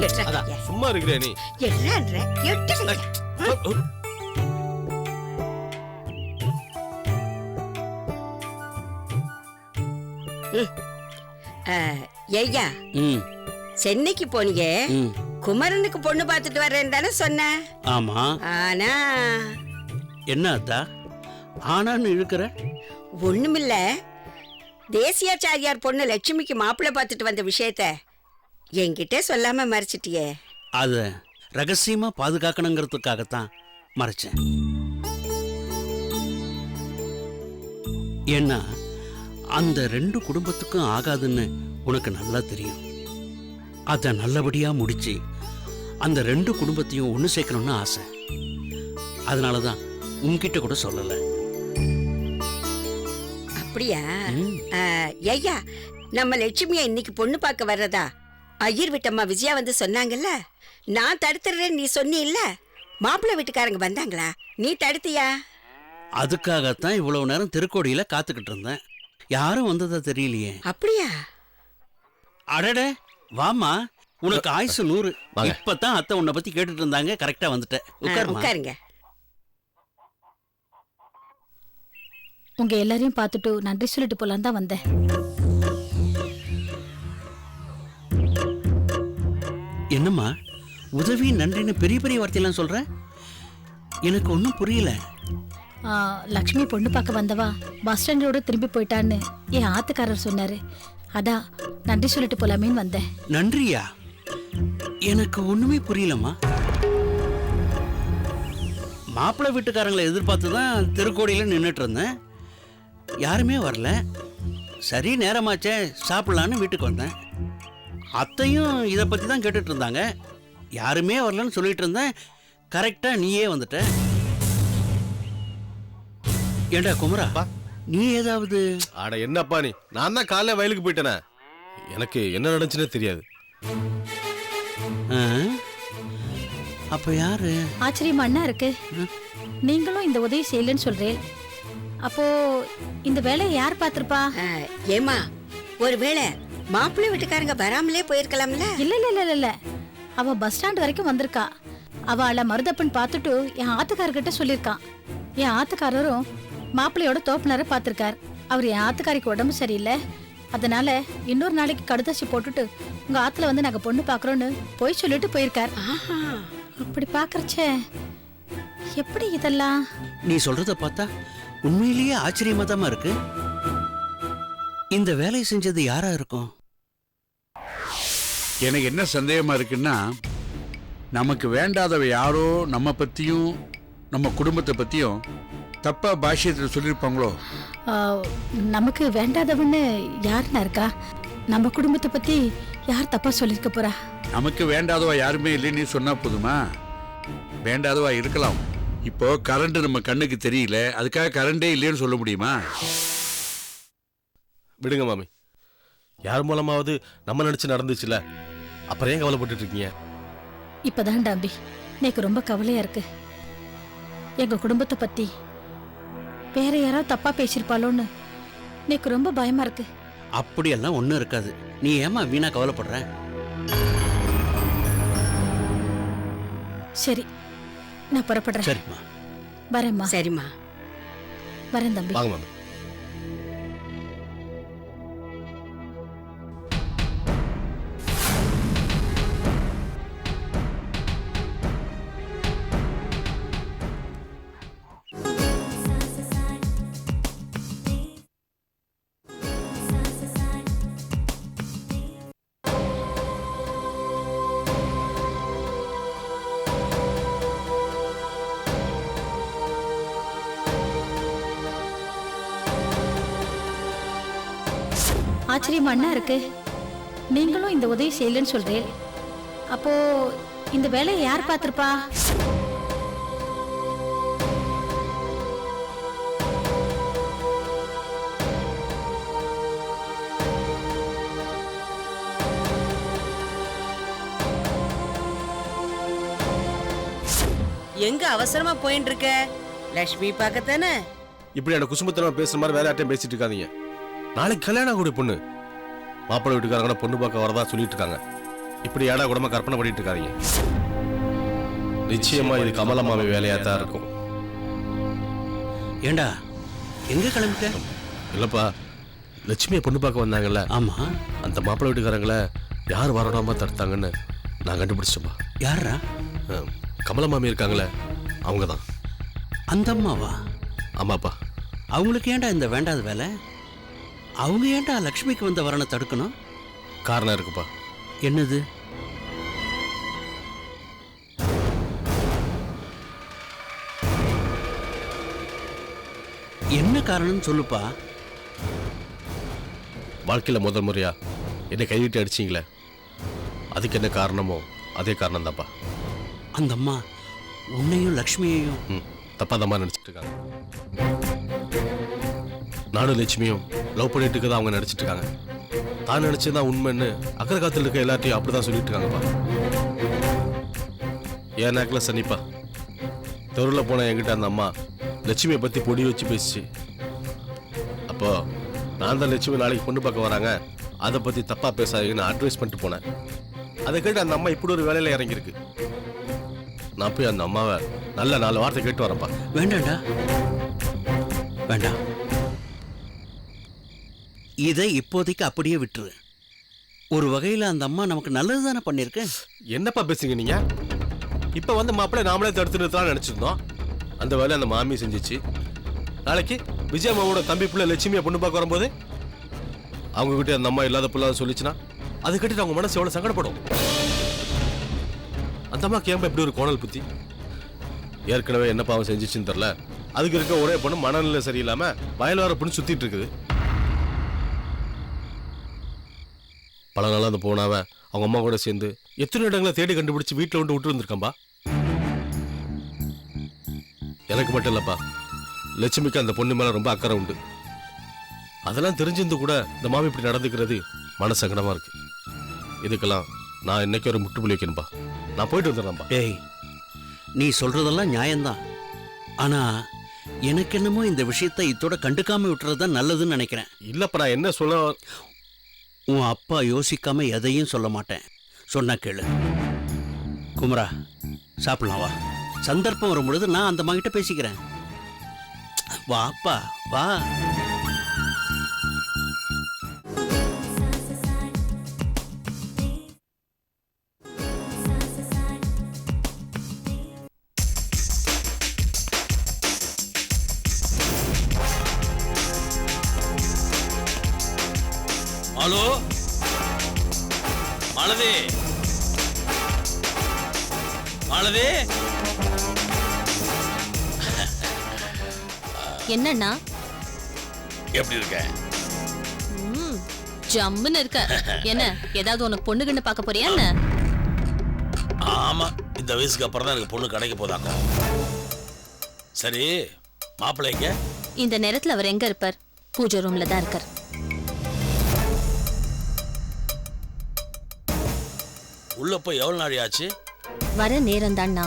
அதான். சும்மா இருக்கிறே நீ. எட்டு ஐயா சென்னைக்கு போனீங்க குமரனுக்கு பொண்ணு பார்த்துட்டு வரேன்னு தானே சொன்ன? ஆமா. ஆனா. என்ன அத்தா? ஆனான்னு இழுக்கிற? ஒண்ணுமில்ல. தேசியாச்சாரியார் பொண்ணு லட்சுமிக்கு மாப்பிள்ளை பார்த்துட்டு வந்த விஷயத்த என்கிட்ட சொல்லாம மறைச்சிட்டியே. அத ரகசியமா பாதுகாக்கணுங்கிறதுக்காகத்தான் மறைச்சேன். ஏன்னா அந்த ரெண்டு குடும்பத்துக்கும் ஆகாதுன்னு உனக்கு நல்லா தெரியும். அத நல்லபடியா முடிச்சு அந்த ரெண்டு குடும்பத்தையும் ஒன்று சேர்க்கணும்னு ஆசை. அதனால தான் உன்கிட்ட கூட சொல்லலை. அப்படியா? ஐயா நம்ம லட்சுமியை இன்னைக்கு பொண்ணு பார்க்க வர்றதா? ஐயர் வீட்டம்மா விஜயா வந்து சொன்னாங்கல்ல? நான் தடுத்துறேன்னு நீ சொன்னில்ல? மாப்பிள்ளை வீட்டுக்காரங்க வந்தாங்களா? நீ தடுத்தியா? அதுக்காகத்தான் இவ்வளவு நேரம் திருக்கோடியில காத்துக்கிட்டு இருந்தேன். யாரும் வந்ததா தெரியலையே. அப்படியா? அடடே வாமா உனக்கு ஆயுசு நூறு. இப்பதான் அத்தை உன்னை பத்தி கேட்டுட்டு இருந்தாங்க. கரெக்டா வந்துட்டேன். உட்காருங்க. உங்க எல்லாரையும் பார்த்துட்டு நன்றி சொல்லிட்டு போலாம் தான் வந்தேன். என்னம்மா? உதவி நன்றின்னு பெரிய பெரிய வார்த்தையெல்லாம் சொல்ற? எனக்கு ஒன்றும் புரியல. லக்ஷ்மி பொண்ணு பார்க்க வந்தவா? பஸ் ஸ்டாண்டோட திரும்பி போயிட்டான்னு என் ஆத்துக்காரர் சொன்னாரு. அதான் நன்றி சொல்லிட்டு போலாமேன்னு வந்தேன். நன்றியா? எனக்கு ஒண்ணுமே புரியலம்மா. மாப்பிள்ளை வீட்டுக்காரங்களை எதிர்பார்த்து தான் திருக்கோடியில நின்றுட்டு இருந்தேன். யாருமே வரல. சரி நேரமாச்சே சாப்பிடலான்னு வீட்டுக்கு வந்தேன். அத்தையும் இதை பற்றி தான் கேட்டுட்டு இருந்தாங்க யாருமே வரலன்னு சொல்லிட்டு இருந்தேன் கரெக்டாக நீயே வந்துட்ட. ஏண்டா குமரா அப்பா. நீ ஏதாவது? அட என்னப்பா நீ? நான் தான் காலைல வயலுக்கு போயிட்டேனே. எனக்கு என்ன நடந்துச்சுன்னே தெரியாது. ஆ? அப்ப யாரு? ஆச்சரியமா என்ன இருக்கு. நீங்களும் இந்த உதவி செய்யலன்னு சொல்றேன். அப்போ இந்த வேலையை யார் பார்த்திருப்பா? ஆ, ஏம்மா ஒருவேளை மாப்பிள்ளை வீட்டுக்காரங்க வராமலே போயிருக்கலாம்ல? இல்ல இல்ல இல்ல இல்ல, இல்ல அவ பஸ் ஸ்டாண்ட் வரைக்கும் வந்திருக்கா. அவளை மருதப்பன் பார்த்துட்டு என் ஆத்துக்காரர்கிட்ட சொல்லியிருக்கான் என் ஆத்துக்காரரும் மாப்பிள்ளையோட தோப்புனரை பார்த்திருக்கார். அவர் என் ஆத்துக்காரிக்கு உடம்பு சரியில்லை. அதனால இன்னொரு நாளைக்கு கடுதாசி போட்டுட்டு உங்க ஆத்துல வந்து நாங்க பொண்ணு பாக்குறோன்னு போய் சொல்லிட்டு போயிருக்கார். ஆஹா. அப்படி பாக்குறச்சே எப்படி இதெல்லாம்? நீ சொல்றத பார்த்தா உண்மையிலேயே ஆச்சரியமா இருக்கு. இந்த வேலையை செஞ்சது யாரா இருக்கும்? எனக்கு என்ன சந்தேகமா இருக்குன்னா நமக்கு வேண்டாதவ யாரோ நம்ம பத்தியும் நம்ம குடும்பத்தை பத்தியும் தப்பா பாஷ்யத்தில் சொல்லியிருப்பாங்களோ நமக்கு வேண்டாதவன்னு யாருன்னா இருக்கா? நம்ம குடும்பத்தை பத்தி யார் தப்பா சொல்லிருக்க போறா? நமக்கு வேண்டாதவா யாருமே இல்லைன்னு சொன்னா போதுமா? வேண்டாதவா இருக்கலாம். இப்போ கரண்ட் நம்ம கண்ணுக்கு தெரியல. அதுக்காக கரண்டே இல்லைன்னு சொல்ல முடியுமா? விடுங்க மாமி. யார் மூலமாவது நம்ம நினைச்சு நடந்துச்சுல? அப்புறம் ஏன் கவலைப்பட்டுட்டு இருக்கீங்க? இப்பதான் டாம்பி. எனக்கு ரொம்ப கவலையா இருக்கு. எங்க குடும்பத்தை பத்தி வேற யாராவது தப்பா பேசியிருப்பாளோன்னு எனக்கு ரொம்ப பயமா இருக்கு. அப்படியெல்லாம் ஒன்றும் இருக்காது. நீ ஏமா வீணா கவலைப்படுற? சரி நான் புறப்படுறேன். சரிம்மா. வரேம்மா. சரிம்மா. வரேன் தம்பி வாங்க மாமி. ஆச்சரியமா என்ன இருக்கு. நீங்களும் இந்த உதவி செய்யலன்னு சொல்றேன் அப்போ இந்த வேலையை யார் பார்த்திருப்பா? எங்க அவசரமா போயிட்டு இருக்க லட்சுமி பார்க்கத்தானே? இப்படி அந்த குசுமத்தனமா பேசுற மாதிரி வேற யார்ட்டையும் பேசிட்டு இருக்காதீங்க. நாளைக்கு கல்யாணம் கூடிய பொண்ணு. மாப்பிள்ளை வீட்டுக்காரங்க பொண்ணு பார்க்க வரதா சொல்லிட்டு இருக்காங்க இப்படி ஏடா கூடமா கற்பனை பண்ணிட்டு இருக்காதீங்க. நிச்சயமா இது கமலம்மாவை வேலையா தான் இருக்கும். ஏண்டா எங்க கிளம்பிட்ட? இல்லப்பா லட்சுமியை பொண்ணு பார்க்க வந்தாங்கல்ல. ஆமா. அந்த மாப்பிள்ளை வீட்டுக்காரங்கள யார் வரடாம தடுத்தாங்கன்னு நான் கண்டுபிடிச்சேன்பா யாரா கமலமாமி இருக்காங்களே அவங்க தான் அந்த அம்மாவா? ஆமாப்பா. அவங்களுக்கு ஏன்டா இந்த வேண்டாத வேலை? அவங்க ஏன்டா லக்ஷ்மிக்கு வந்த வரனை தடுக்கணும்? காரணம் இருக்குப்பா. என்னது? என்ன காரணம்னு சொல்லுப்பா? வாழ்க்கையில் முதல் முறையா? என்னை கைவிட்டு அடிச்சிங்களே? அதுக்கு என்ன காரணமோ அதே காரணம் தான்ப்பா அந்த அம்மா உன்னையும் லக்ஷ்மியையும். ம் தப்பாதம்மா நினச்சிட்டு இருக்காங்க. நானும் லட்சுமியும் லவ் பண்ணிட்டு இருக்கதா அவங்க நினச்சிட்டு இருக்காங்க. தான் நினச்சதான் உண்மைன்னு அக்கறை காத்துல இருக்க எல்லாத்தையும் அப்படி தான் சொல்லிட்டு இருக்காங்கப்பா என் நேக்கில் சனிப்பா? தெருவில் போன என்கிட்ட அந்த அம்மா லட்சுமியை பற்றி பொடி வச்சு பேசிச்சு. அப்போ நான் தான் லட்சுமி நாளைக்கு பொண்ணு பார்க்க வராங்க. அதை பற்றி தப்பாக பேசாதீங்கன்னு அட்வைஸ் பண்ணிட்டு போனேன். அதை கேட்டு அந்த அம்மா இப்படி ஒரு வேலையில் இறங்கியிருக்கு. நான் போய் அந்த அம்மாவை நல்ல நாலு வார்த்தை கேட்டு வரேன்ப்பா வேண்டாம்டா. வேண்டாம். இதை இப்போதைக்கு அப்படியே விட்டுரு. ஒரு வகையில் அந்த அம்மா நமக்கு நல்லது தானே பண்ணியிருக்கு? என்னப்பா பேசுங்க நீங்க? இப்போ வந்து மாப்பிள்ளை நாமளே தடுத்து நிறுத்தலாம் நினச்சிருந்தோம். அந்த வேலை அந்த மாமி செஞ்சிச்சு. நாளைக்கு விஜய் அம்மாவோட தம்பி பிள்ளை லட்சுமியை பொண்ணு பார்க்க வரும்போது அவங்க கிட்ட அந்த அம்மா இல்லாத பிள்ளை சொல்லிச்சுன்னா அது கட்டிட்டு அவங்க மனசு எவ்வளோ சங்கடப்படும். அந்த அம்மாக்கு ஏன் இப்படி ஒரு கோணல் புத்தி? ஏற்கனவே என்ன பாவம் செஞ்சிச்சுன்னு தெரில அதுக்கு இருக்க ஒரே பொண்ணு மனநிலை சரியில்லாமல் வயல் வர பொண்ணு சுற்றிட்டு இருக்குது. பல நாள் அந்த போனாவ அவங்க அம்மா கூட சேர்ந்து எத்தனை இடங்களை தேடி கண்டுபிடிச்சு வீட்டில் வந்து விட்டு வந்திருக்காம்பா எனக்கு மட்டும் இல்லப்பா. லட்சுமிக்கு அந்த பொண்ணு மேல ரொம்ப அக்கறை உண்டு. அதெல்லாம் தெரிஞ்சிருந்து கூட இந்த மாமி இப்படி நடந்துக்கிறது மன சங்கடமா இருக்கு. இதுக்கெல்லாம் நான் இன்னைக்கு ஒரு முட்டுப்புள்ளி வைக்கணும்பா? நான் போயிட்டு வந்துடுறேன்ப்பா டேய் நீ சொல்றதெல்லாம் நியாயம்தான். ஆனா எனக்கு என்னமோ இந்த விஷயத்தை இத்தோட கண்டுக்காம விட்டுறது தான் நல்லதுன்னு நினைக்கிறேன். இல்லப்பா நான் என்ன சொல்ல உன் அப்பா யோசிக்காம எதையும் சொல்ல மாட்டேன். சொன்ன கேளு. குமரா சாப்பிடலாம் வா. சந்தர்ப்பம் வரும் பொழுது நான் அந்த மகிட்ட பேசிக்கிறேன். வாப்பா வா. என்னண்ணா? எப்படி இருக்க? ம், ஜம்முன்னு இருக்க. என்ன ஏதாவது உனக்கு பொண்ணு கண்ணு பார்க்க போறியா என்ன? ஆமா இந்த வயசுக்கு அப்புறம் தான் எனக்கு பொண்ணு கிடைக்க போதாங்க. சரி மாப்பிள்ளை எங்க? இந்த நேரத்துல அவர் எங்க இருப்பார்? பூஜை ரூம்ல தான் இருக்கார். உள்ள போய் எவ்வளவு நாள் ஆச்சு? வர நேரம் தான்ண்ணா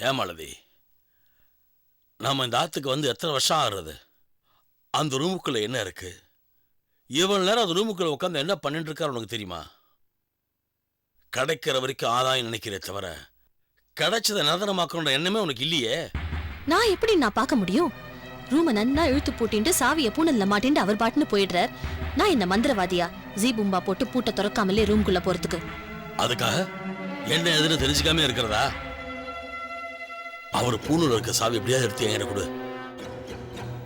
ஓ ஏமாளதி நாம இந்த ஆத்துக்கு வந்து எத்தனை வருஷம் ஆகுறது? அந்த ரூமுக்குள்ள என்ன இருக்கு? இவ்வளவு நேரம் அந்த ரூமுக்குள்ள உட்காந்து என்ன பண்ணிட்டு இருக்காரு உனக்கு தெரியுமா? கிடைக்கிற வரைக்கும் ஆதாயம் நினைக்கிறே தவிர கிடைச்சதை நிரந்தரமாக்கணுன்ற எண்ணமே உனக்கு இல்லையே? நான் எப்படி நான் பார்க்க முடியும்? ரூம நன்னா இழுத்து பூட்டிட்டு சாவிய பூனல்ல மாட்டிட்டு அவர் பாட்டுன்னு போயிடுறார். நான் என்ன மந்திரவாதியா? ஜீ பூம்பா போட்டு பூட்டை திறக்காமலே ரூம்குள்ள போறதுக்கு. அதுக்காக என்ன எதுன்னு தெரிஞ்சுக்காம இருக்கிறதா? அவர் பூணூல் இருக்க சாவி எப்படியாவது எடுத்து என்கிட்ட கொடு.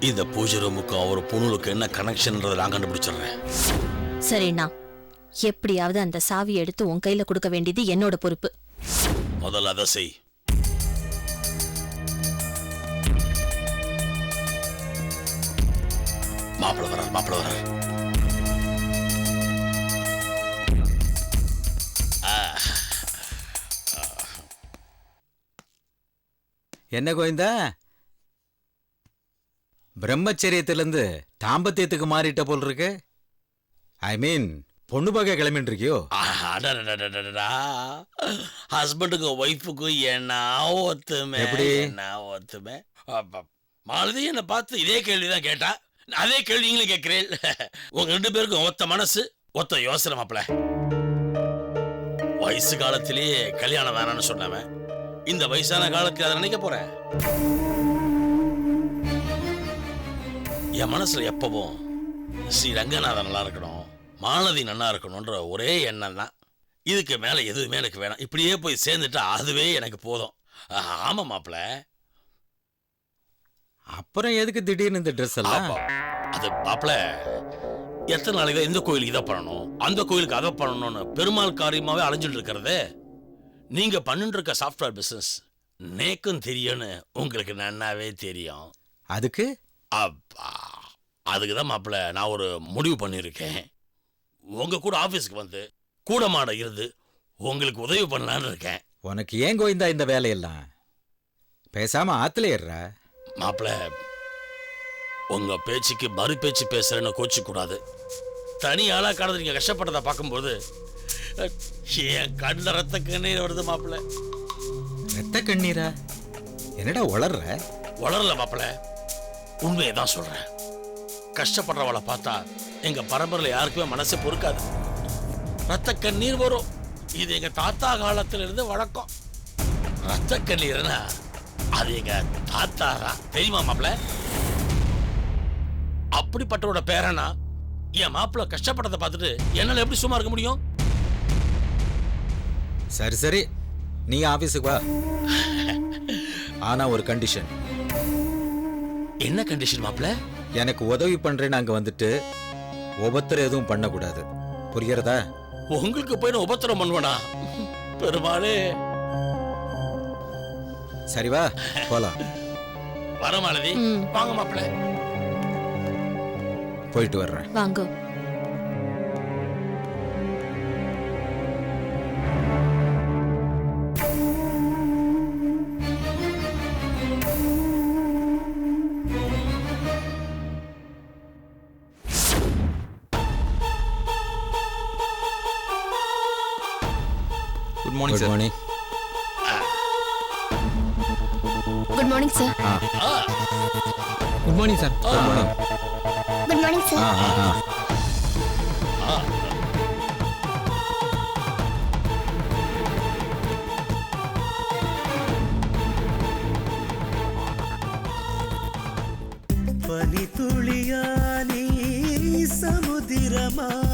இந்த பூஜை ரூமுக்கும் அவர் பூணூலுக்கு என்ன கனெக்ஷன்ன்றதை நான் கண்டுபிடிச்சிடுறேன். சரிண்ணா எப்படியாவது அந்த சாவியை எடுத்து உன் கையில கொடுக்க வேண்டியது என்னோட பொறுப்பு. முதல்ல அதை செய். மாப்பிள வரார் மாப்பிள வரார். என்ன கோவிந்தா? பிரம்மச்சரியத்திலிருந்து தாம்பத்தியத்துக்கு மாறிட்ட போல் இருக்கு ஐ மீன் பொண்ணு பார்க்க கிளம்பிட்டு இருக்கியோ ஹஸ்பண்டுக்கும் ஒய்ஃபுக்கும் என்ன ஒத்துமை எப்படி? என்ன ஒத்துமை. அப்ப, மாலதி என்னை பார்த்து இதே கேள்வி தான் கேட்டா. அதே கேள்வி நீங்களும் கேட்கிறேன். உங்க ரெண்டு பேருக்கும் ஒத்த மனசு ஒத்த யோசனை மாப்பிள. வயசு காலத்திலேயே கல்யாணம் வேணாம்னு சொன்னவன். இந்த வயசான காலத்துல அதை நினைக்க போறேன். என் மனசுல எப்பவும் ஸ்ரீ ரங்கநாதன் நல்லா இருக்கணும் மாலதி நல்லா இருக்கணும்ன்ற ஒரே எண்ணம் தான். இதுக்கு மேல எதுவுமே எனக்கு வேணாம். இப்படியே போய் சேர்ந்துட்டா அதுவே எனக்கு போதும். ஆமா மாப்பிள அப்புறம் எதுக்கு திடீர்னு இந்த ட்ரெஸ் எல்லாம். அது மாப்பிள எத்தனை நாளைக்கு இந்த கோயிலுக்கு இதை பண்ணணும் அந்த கோயிலுக்கு அதை பண்ணணும்னு பெருமாள் காரியமாவே அலைஞ்சிட்டு இருக்கிறது. நீங்க பண்ணிட்டு சாஃப்ட்வேர் பிசினஸ் நேக்கும் தெரியும்னு உங்களுக்கு நன்னாவே தெரியும். அதுக்கு? அப்பா அதுக்கு தான் மாப்பிள்ள நான் ஒரு முடிவு பண்ணியிருக்கேன். உங்க கூட ஆபீஸ்க்கு வந்து கூட மாட இருந்து உங்களுக்கு உதவி பண்ணலான்னு இருக்கேன். உனக்கு ஏன் கோவிந்தா இந்த வேலையெல்லாம்? பேசாம ஆத்துல ஏறுறா? மாப்பிள்ள உங்க பேச்சுக்கு மறு பேச்சு பேசுறேன்னு கோச்சு கூடாது தனி ஆளா கடந்து நீங்க கஷ்டப்பட்டதை பார்க்கும்போது என் கண்ணில் ரத்த கண்ணீர் வருது மாப்பிள்ள. ரத்த கண்ணீரா? என்னடா உளர்ற? வளரல மாப்பிள்ள. உண்மையை தான் சொல்றேன். கஷ்டப்படுறவளை பார்த்தா எங்க பரம்பரையில் யாருக்குமே மனசே பொறுக்காது. ரத்த கண்ணீர் வரும். இது எங்க தாத்தா காலத்துல இருந்து வழக்கம். ரத்த கண்ணீர்னா அது எங்க தாத்தா தான் தெரியுமா மாப்பிள்ள? அப்படிப்பட்டவரோட பேரனா என் மாப்பிள்ள கஷ்டப்பட்டதை பார்த்துட்டு என்னால எப்படி சும்மா இருக்க முடியும்? சரி சரி. நீ ஆபீஸுக்கு வா. ஆனா ஒரு கண்டிஷன் என்ன கண்டிஷன் மாப்பிள்ள எனக்கு உதவி பண்றேன்னு அங்க வந்துட்டு உபத்திரம் எதுவும் பண்ணக்கூடாது. புரிகிறதா? உங்களுக்கு போய் நான் உபத்திரம் பண்ணுவேனா? பெருமாளே. சரி வா. போலாம். வர மாலதி. வாங்க மாப்பிள்ள போயிட்டு வர்றேன். வாங்க. Ah. Good morning. Ah. Ah. Good morning sir. Good morning sir. Good morning sir. Ah ah ah. Ah. Panituliani samudra ma.